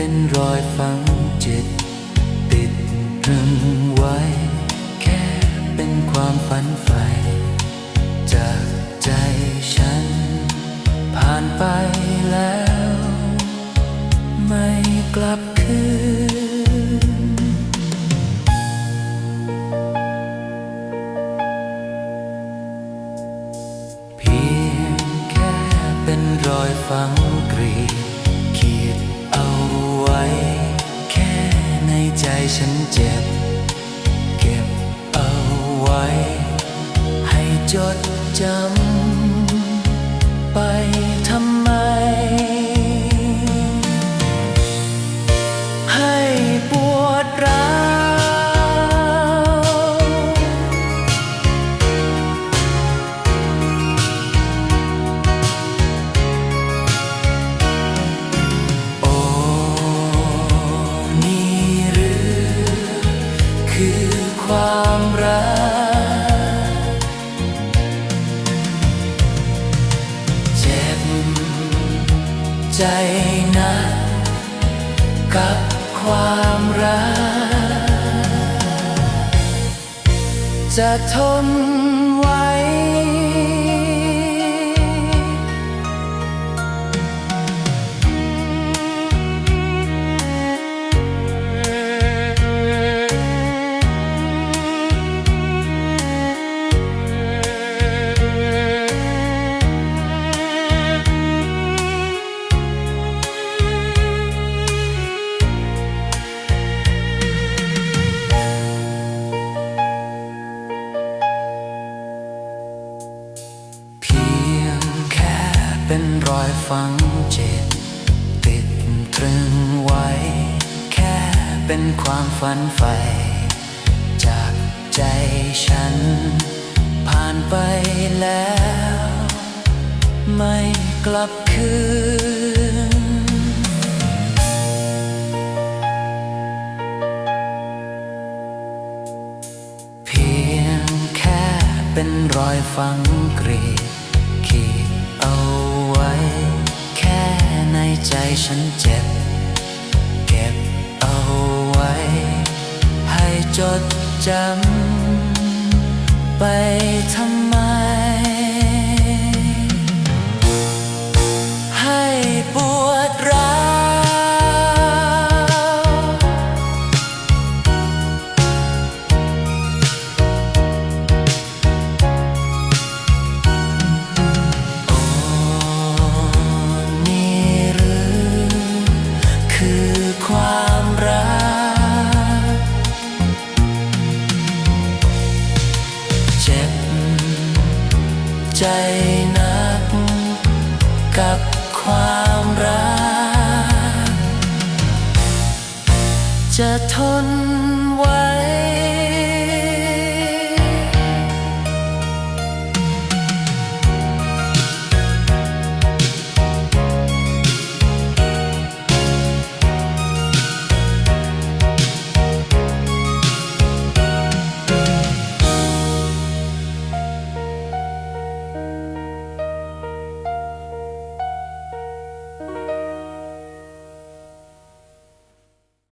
เป็นรอยฝังจิต ติดตรึงไว้ แค่เป็นความฝันใฝ่จากใจฉัน ผ่านไปแล้ว ไม่กลับคืนเพียงแค่เป็นรอยฝังกรีด ฉันเจ็บ เก็บเอาไว้ ให้จดจำ ความรัก เจ็บใจนะกับความรัก จะทน เป็นรอยฝังจิต ติดตรึงไว้ แค่เป็นความฝันใฝ่จากใจฉัน ผ่านไปแล้ว ไม่กลับคืนเพียงแค่เป็นรอยฝังกรีด ฉันเจ็บ เก็บเอาไว้ ให้จดจำไปทำ ใจนัก กับความรัก จะทน